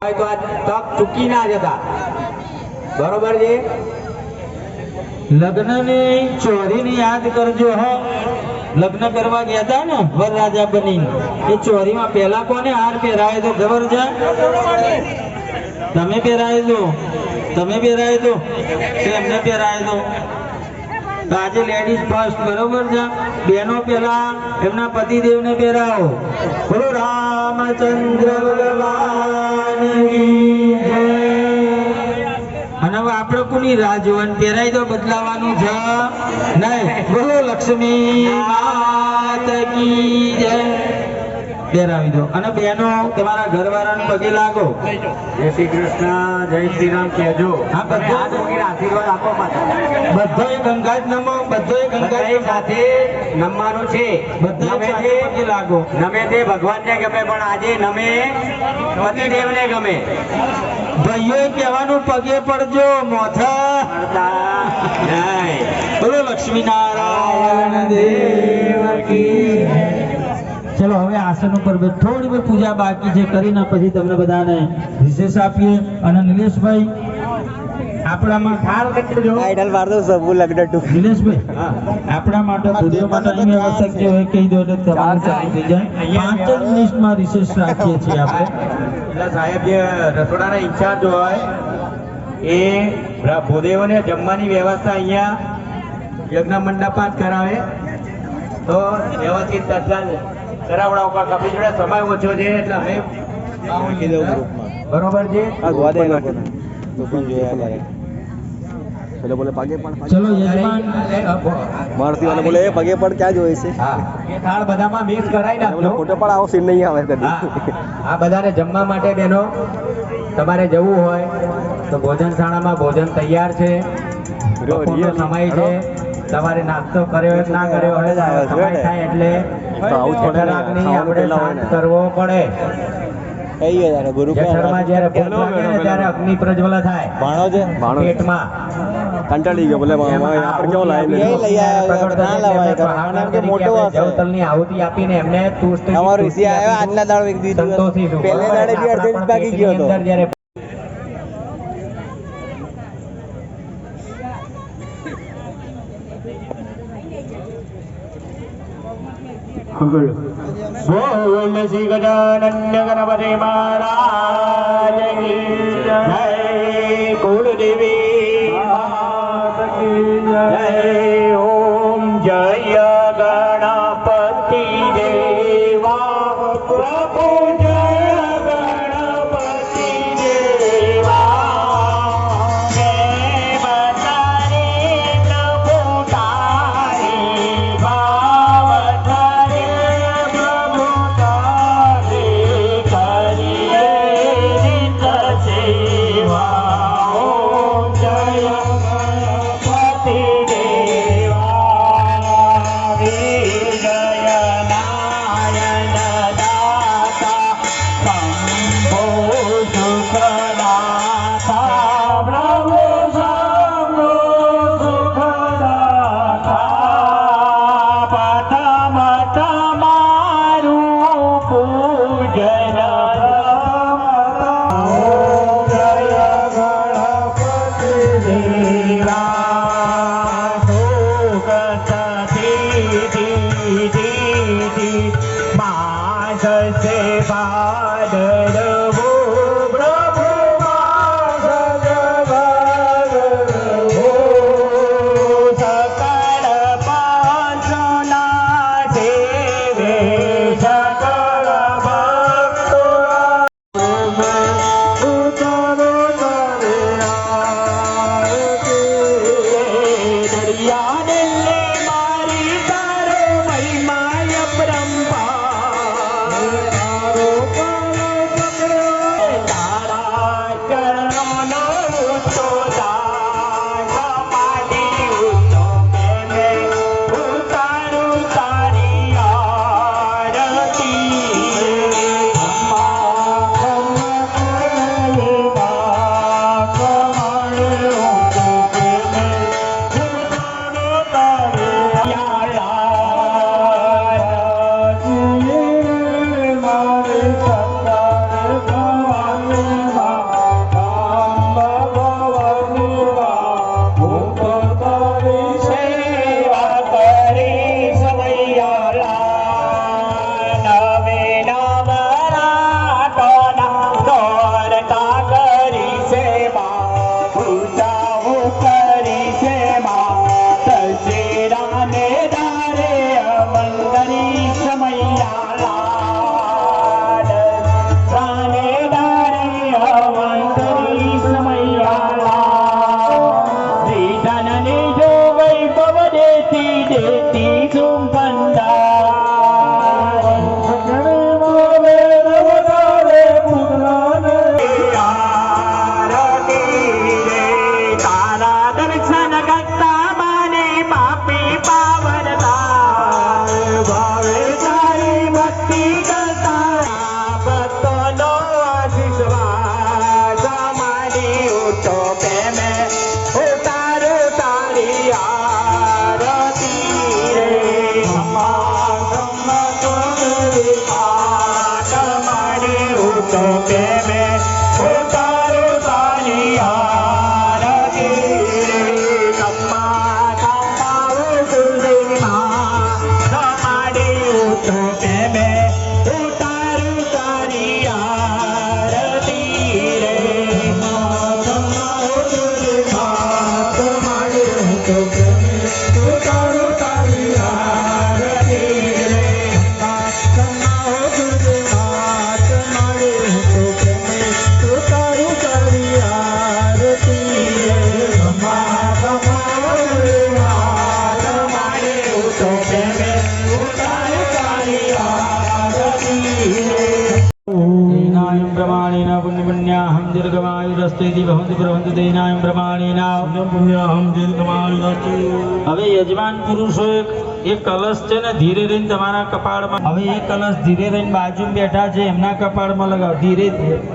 તો આ તક ચૂકી ના જતા. બરોબર છે? લગ્નની ચોરીની યાદ કરજો હો. લગ્ન કરવા ગયા હતા ને વરરાજા બની એ ચોરીમાં પહેલા કોને હાર પહેરાયો તો ખબર છે? તમે પહેરાયો તો. તમે પહેરાયો તો. એમને પહેરાયો તો. આજે લેડીઝ ફર્સ્ટ બરોબર છે? બેનો પેલા એમના પતિદેવને પહેરાવો. બોલો, રામચંદ્ર ભગવાન. અને હવે આપણે કોની રાહ જોવાની? પહેરાઈ તો બદલાવાનું છે નહીં. બોલો, લક્ષ્મી માત કી જય. પહેરાવી દો અને બેનો તમારા ઘરવાળાને પગે લાગો. જય શ્રી કૃષ્ણ જય શ્રી રામ કહેજો. હા, બધું- આશીર્વાદ આપો બધો એ ગંગા જ નમો બધો એ ગંગા સાથે નમવાનું છે. બધો સાથે પગે લાગો. નમે તે ભગવાનને ગમે પણ આજે નમે પતિદેવને ગમે. ભાઈઓ કહેવાનું પગે પડજો મોથા. બોલો લક્ષ્મી નારાયણ દેવ કી ચલો હવે આસન ઉપર થોડી વાર પૂજા બાકી છે કરીને પછી તમને બધાને વિશેષ આપીએ. અને નિલેશભાઈ આપણામાં ખ્યાલ કરજો આઈડલ માર દઉં સબુ લગ્ન ટુ નિલેશભાઈ આપણા માટે ભૂદેવ માટે અહીં વ્યવસ્થા જે હોય કહી દો એટલે તમારું ચાલુ થઈ જાય. પાંચ જ મિનિટમાં રિસેસ રાખીએ છીએ આપણે. એટલે સાહેબ જે રસોડાના ઇન્ચાર્જ હોય એ ભૂદેવોને જમવાની વ્યવસ્થા અહીંયા યજ્ઞ મંડપાત કરાવે. તો વ્યવસ્થિત તત્કાલ કરાવડાવો કારણ કે આપણી જોડે સમય ઓછો છે એટલે અમે મૂકી દઉં ગ્રુપમાં. બરોબર છે? આ ગોવા દે તો પણ જોયા કરે પેલો બોલે પગે પણ ચલો યજમાન. મારતી વાળા બોલે પગે પણ ક્યાં જોઈ છે? હા. એ થાળ બધામાં મિક્સ બોલે નાખજો. ફોટો પણ આવો સીન નહીં આવે કદી. આ બધાને જમવા માટે બેનો તમારે જવું હોય તો ભોજનશાળામાં ભોજન તૈયાર છે. સમય છે. તમારે નાસ્તો કર્યો ના કર્યો થાય એટલે કરવો પડે. અગ્નિ પ્રજ્વલ થાય. ભાણો છે? ભાણો કંટાળી ગયો ભલે આપણે કેવો આવ્યો આજના સંતોષી પહેલે અંદર જ્યારે બોલ Shri Gajanand tí dung văn દીર્ઘમાયુરસ્તેતિ ભવંતુ પ્રવંતુ દૈનાયમ પ્રમાણેના પુણ્યાહમ હવે યજમાન પુરુષો એક એક કલશ છે ને ધીરે રહીને તમારા કપાળમાં હવે એ કલશ ધીરે રહીને બાજુ બેઠા છે એમના કપાળમાં લગાવ. ધીરે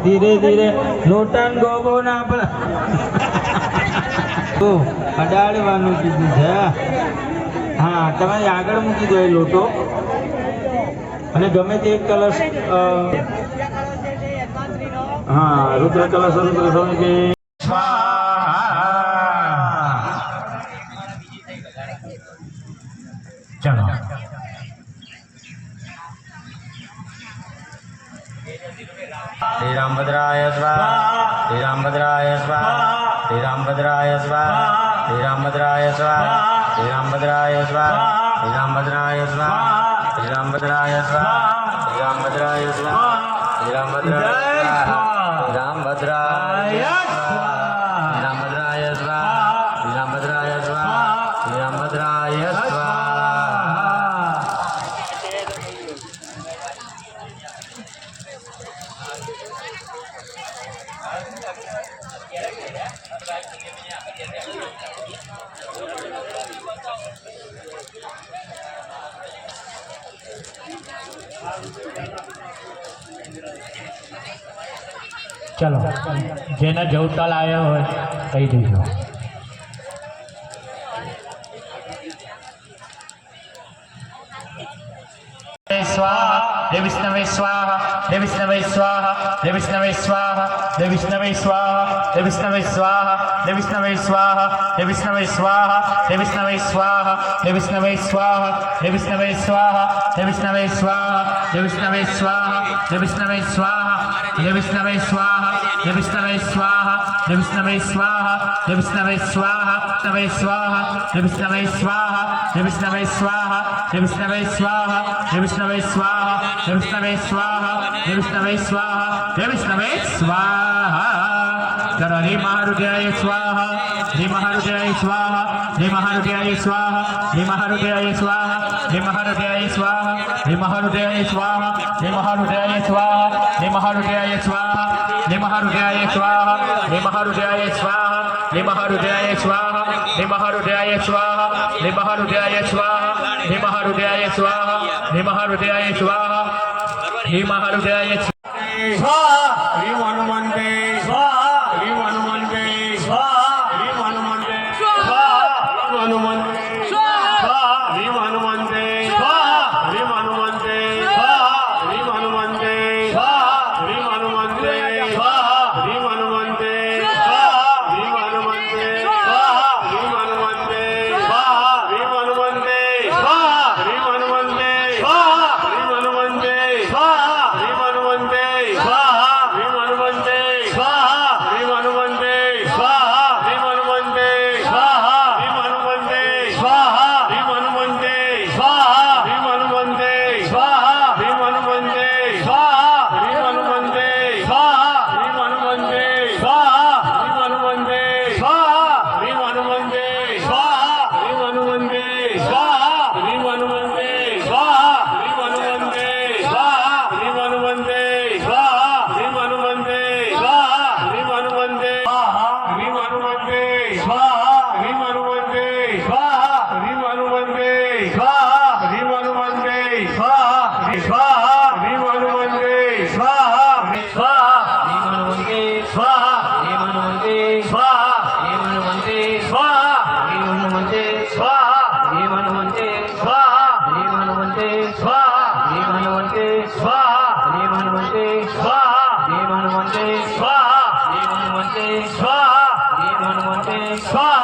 ધીરે ધીરે. લોટન ગોબો ના તો અડાડવાનું કીધું છે હા. તમે આગળ મૂકી દો એ લોટો. અને ગમે તે એક કલશ હા રુદ્ર કલશ રુદ્ર સ્વામી કે ચલો શ્રી રામભદ્રાય સ્વાહા શ્રી રામભદ્રાય સ્વાહા શ્રી રામભદ્રાય સ્વાહા શ્રી રામભદ્રાય સ્વાહા શ્રી રામભદ્રાય સ્વાહા શ્રી રામભદ્રાય સ્વાહા શ્રી રામભદ્રાય સ્વાહા શ્રી રામભદ્રાય સ્વાહા શ્રી રામભદ્રાય સ્વાહા ચલો જેને જવતાલ આવ્યો હોય કહી દેજો વિષ્ણવે સ્વાહા હે વિષ્ણવે સ્વાહા હે વિષ્ણવે સ્વાહા હે વિષ્ણવે સ્વાહા હે વિષ્ણવે સ્વાહા હે વિષ્ણવે સ્વાહા હે વિષ્ણવે સ્વાહા હે વિષ્ણવે સ્વાહા હે વિષ્ણવે સ્વાહા હે વિષ્ણવે સ્વાહા હે વિષ્ણવે સ્વાહા હે વિષ્ણવે સ્વાહા હે વિષ્ણવે સ્વાહા હે વિષ્ણવે સ્વાહા હે વિષ્ણવે સ્વાહા હે વિષ્ણવે સ્વાહા હે વિષ્ણવે સ્વાહા વિષ્ણવે સ્વાહા હે વિષ્ણવે સ્વાહા હે વિષ્ણવે સ્વાહા હે વિષ્ણવે સ્વાહા હે વિષ્ણવે સ્વાહા હે વિષ્ણવે સ્વાહા હે વિષ્ણવે સ્વાહા હે વિષ્ણવે સ્વાહા કરો હે મહારુદ્રાય સ્વાહા હે મહારુદ્રાય સ્વાહા હે મહારુદ્રાય સ્વાહા હે મહારુદ્રાય સ્વાહા હે મહારુદ્રાય સ્વાહા હે મહારુદ્રાય સ્વાહા હે મહારુદ્રાય સ્વાહા હે મહારુદ્રાય સ્વાહા હે મહારુદ્રાય સ્વાહા હે મહારુદ્રાય સ્વાહા હે મહારુદ્રાય સ્વાહા હે મહારુદ્રાય સ્વાહા હે મહારુદ્રાય સ્વાહા હે મહારુદ્રાય સ્વાહા హనుమంతే స్వాహా దేవ హనుమంతే స్వాహా దేవ హనుమంతే స్వాహా దేవ హనుమంతే స్వాహా